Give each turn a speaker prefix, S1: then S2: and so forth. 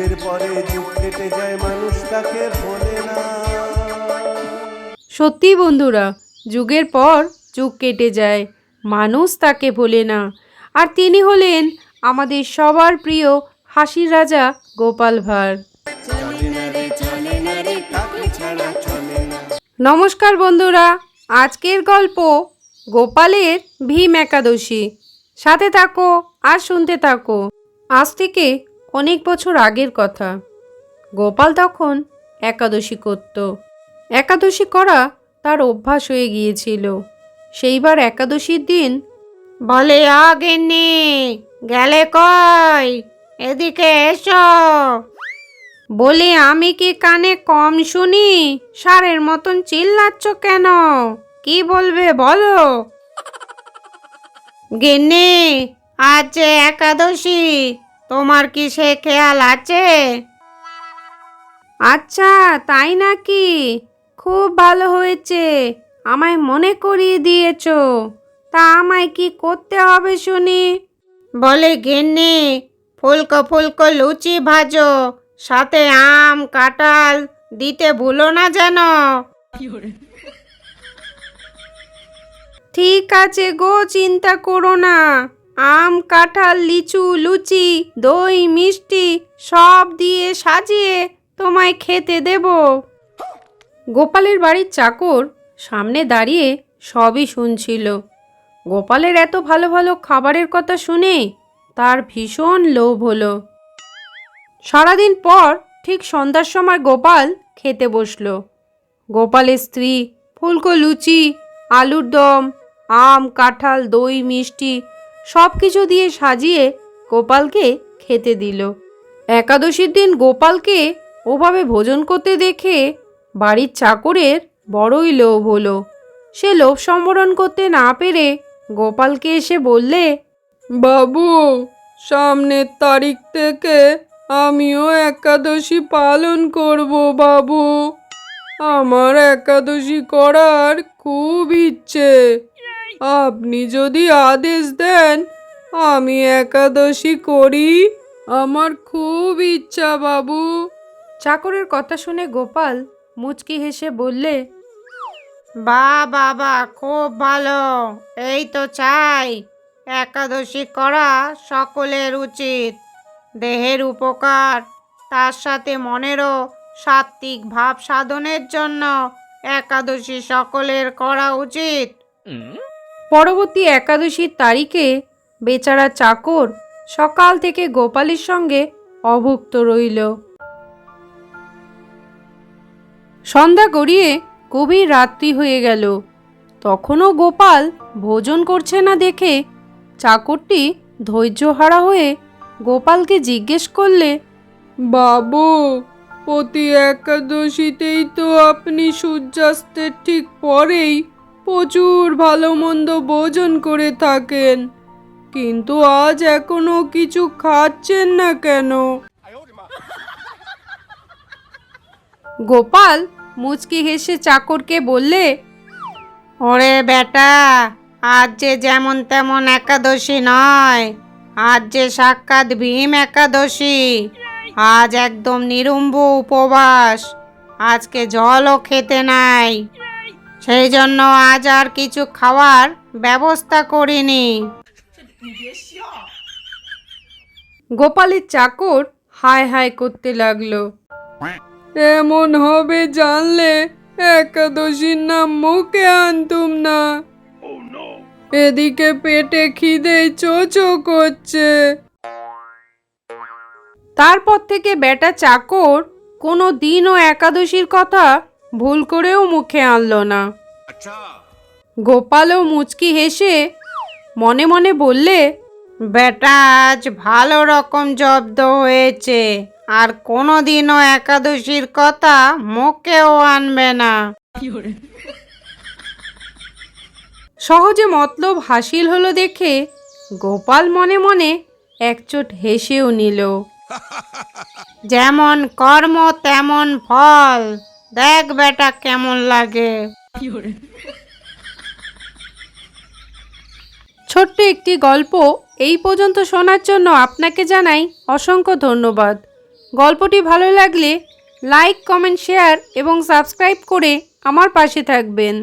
S1: যুগের পরে যুগ কেটে যায়, মানুষ তাকে ভোলে না।
S2: সত্যি বন্ধুরা, যুগের পর যুগ কেটে যায়, মানুষ তাকে ভোলে না। আর তিনি হলেন আমাদের সবার প্রিয় হাসির রাজা গোপাল ভাঁড়। নমস্কার বন্ধুরা, আজকের গল্প গোপালের ভীম একাদশী। সাথে থাকো আর শুনতে থাকো। আজ থেকে অনেক বছর আগের কথা। গোপাল তখন একাদশী করত। একাদশী করা তার অভ্যাস হয়ে গিয়েছিল। সেইবার একাদশীর দিন বলে আগেনি গেলে কই? এদিকে এসো। বলি, আমি কি কানে কম শুনি? সারের মতন চিল্লাচ্ছ কেন? কি বলবে বলো? গিন্নি আজ একাদশী তোমার কি সে খেয়াল আছে? আচ্ছা তাই নাকি? খুব ভালো হয়েছে। আমায় মনে করিয়ে দিয়েছ। তা আমায় কি করতে হবে শুনি? বলে গিন্নি ফুলকো ফুলকো লুচি ভাজো সাথে আম কাঁঠাল দিতে ভুলো না যেন। ঠিক আছে গো চিন্তা করো না। আম, কাঁঠাল, লিচু, লুচি, দই, মিষ্টি সব দিয়ে সাজিয়ে তোমায় খেতে দেব। গোপালের বাড়ির চাকর সামনে দাঁড়িয়ে সবই শুনছিল। গোপালের এত ভালো ভালো খাবারের কথা শুনে তার ভীষণ লোভ হলো। সারাদিন পর ঠিক সন্ধ্যার সময় গোপাল খেতে বসল। গোপালের স্ত্রী ফুলকো লুচি, আলুর দম, আম, কাঁঠাল, দই, মিষ্টি সব কিছু দিয়ে সাজিয়ে গোপালকে খেতে দিল। একাদশীর দিন গোপালকে ওভাবে ভোজন করতে দেখে বাড়ির চাকরের বড়ই লোভ হলো। সে লোভ সম্বরণ করতে না পেরে গোপালকে এসে বললে, বাবু, সামনের তারিখ থেকে আমিও একাদশী পালন করব বাবু। আমার একাদশী করার খুব ইচ্ছে। আপনি যদি আদেশ দেন আমি একাদশী করি। আমার খুব ইচ্ছা বাবু। চাকরের কথা শুনে গোপাল মুচকি হেসে বললে বা বাবা খুব ভালো। এই তো চাই। একাদশী করা সকলের উচিত। দেহের উপকার তার সাথে মনেরও সাত্ত্বিক ভাব সাধনের জন্য একাদশী সকলের করা উচিত। পরবর্তী একাদশীর তারিখে বেচারা চাকর সকাল থেকে গোপালের সঙ্গে অভুক্ত রইল। সন্ধ্যা গড়িয়ে গভীর রাত্রি হয়ে গেল। তখনও গোপাল ভোজন করছে না দেখে চাকরটি ধৈর্যহারা হয়ে গোপালকে জিজ্ঞেস করলে, বাবু, প্রতি একাদশীতেই তো আপনি সূর্যাস্তের ঠিক পরেই প্রচুর ভালো মন্দ ভোজন করে থাকেন, কিন্তু আজ এখনও কিছু খাচ্ছেন না কেন? গোপাল মুচকি হেসে চাকরকে বললে, ওরে বেটা, আজ যে যেমন তেমন একাদশী নয়, আজ যে সাক্ষাৎ ভীম একাদশী, আজ একদম নিরুম্ব উপবাস, আজকে জলও খেতে নাই। সেই জন্য আজ আর কিছু খাওয়ার ব্যবস্থা করিনি। গোপালের চাকর হায় হায় করতে লাগল। এমন হবে জানলে একাদশীর নাম মুখে আনতুম না। এদিকে পেটে খিদে চোচো করছে। তারপর থেকে বেটা চাকর কোনো দিনও একাদশীর কথা ভুল করেও মুখে আনলো না। গোপালও মুচকি হেসে মনে মনে বললে, বেটা, আজ ভালো রকম জব্দ হয়েছে। আর কোনো দিনও একাদশীর কথা মুখেও আনবে না। সহজে মতলব হাসিল হলো দেখে গোপাল মনে মনে একচোট হেসেও নিল। যেমন কর্ম, তেমন ফল। দেখ বেটা কেমন লাগে। ছোট্ট একটি গল্প এই পর্যন্ত শোনার জন্য আপনাকে জানাই অসংখ্য ধন্যবাদ। গল্পটি ভালো লাগলে লাইক কমেন্ট শেয়ার এবং সাবস্ক্রাইব করে আমার পাশে থাকবেন।